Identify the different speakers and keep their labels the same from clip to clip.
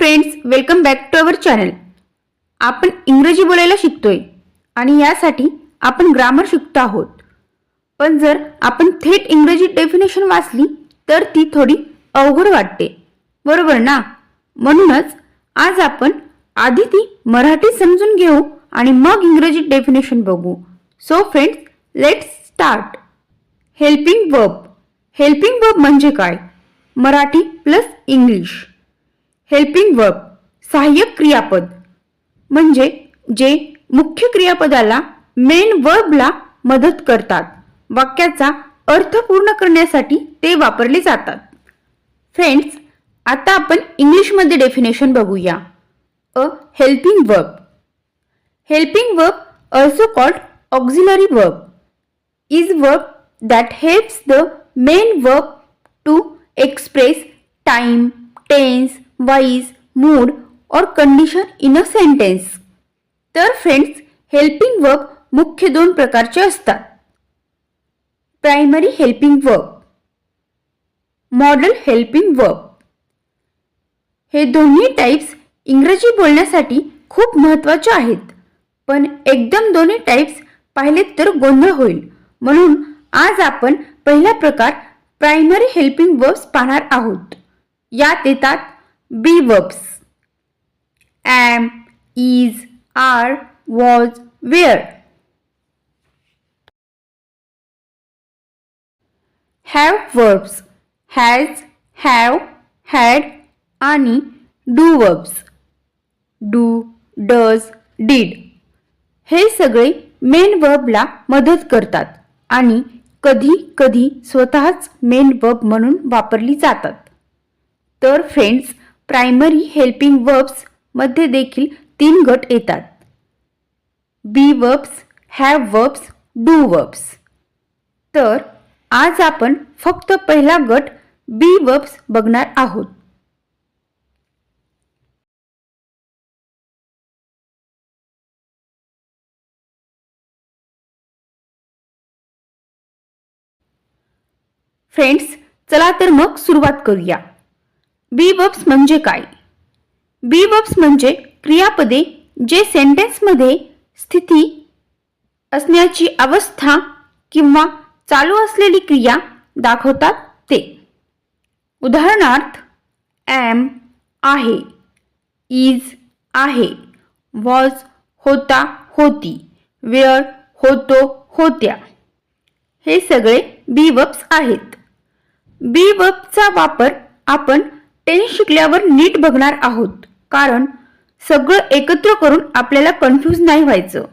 Speaker 1: Friends welcome back to our channel आपण इंग्रजी बोलायला शिकतोय आणि यासाठी आपण ग्रामर शिकतो आहोत. पण जर आपण थेट इंग्रजी डेफिनेशन वाचली तर ती थोडी अवघड वाटते. बरोबर ना? म्हणूनच आज आपण आधी ती मराठी समजून घेऊ आणि मग इंग्रजी डेफिनेशन बघू. So friends let's start helping verb helping verb म्हणजे काय? Marathi plus English helping verb सहाय्यक क्रियापद. म्हणजे जे मुख्य क्रियापदाला मेन वर्बला मदत करतात. वाक्याचा अर्थ पूर्ण करण्यासाठी ते वापरले जातात. फ्रेंड्स आता आपण इंग्लिशमध्ये डेफिनेशन बघूया. A helping verb. Helping verb also called auxiliary verb is verb that helps the main verb to express time, tense voice mood और कंडिशन इन अ सेंटेन्स तर फ्रेंड्स हेल्पिंग वर्ब मुख्य दोन प्रकारचे असतात. Primary helping verb modal helping verb हे दोन्ही types इंग्रजी बोलण्यासाठी खूप महत्त्वाचे आहेत. पण एकदम दोन्ही टाईप्स पाहिलेत तर गोंधळ होईल. म्हणून आज आपण पहिला प्रकार प्रायमरी हेल्पिंग वर्ब्स पाहणार आहोत. यात येतात be verbs am is are was were have verbs has have had आणि do verbs do does did हे सगळे मेन वर्बला मदत करतात आणि कधी कधी स्वतःच मेन वर्ब म्हणून वापरली जातात. तर फ्रेंड्स प्रायमरी हेल्पिंग वर्ब्समध्ये देखील तीन गट येतात. Be verbs have verbs do verbs तर आज आपण फक्त पहिला गट बी वर्ब्स बघणार आहोत. फ्रेंड्स चला तर मग सुरुवात करूया. बी वर्ब्स म्हणजे काय? बी वर्ब्स म्हणजे क्रियापदे जे सेंटेन्समध्ये स्थिती असण्याची अवस्था किंवा चालू असलेली क्रिया दाखवतात ते. उदाहरणार्थ ॲम आहे इज आहे वॉज होता होती वेअर होतो होत्या. हे सगळे बी वर्ब्स आहेत. बी वर्बचा वापर आपण टेन्स शिकल्यावर नीट बघणार आहोत. कारण सगळं एकत्र करून आपल्याला कन्फ्यूज नाही व्हायचं.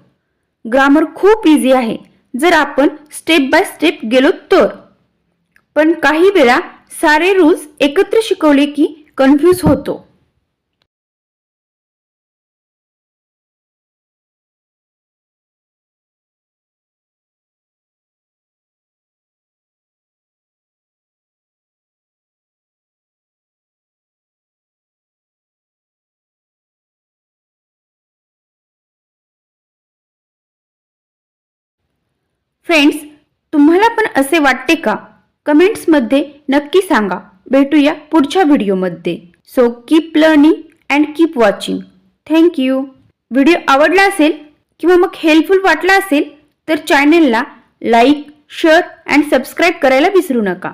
Speaker 1: ग्रामर खूप इझी आहे. जर आपण स्टेप बाय स्टेप गेलो तर. पण काही वेळा सारे रूल्स एकत्र शिकवले की कन्फ्यूज होतो. फ्रेंड्स तुम्हाला पण असे वाटते का? कमेंट्समध्ये नक्की सांगा. भेटूया पुढच्या व्हिडिओमध्ये so keep learning and keep watching thank you video आवडला असेल किंवा मग हेल्पफुल वाटला असेल तर चॅनलला लाईक शेअर अँड सबस्क्राईब करायला विसरू नका.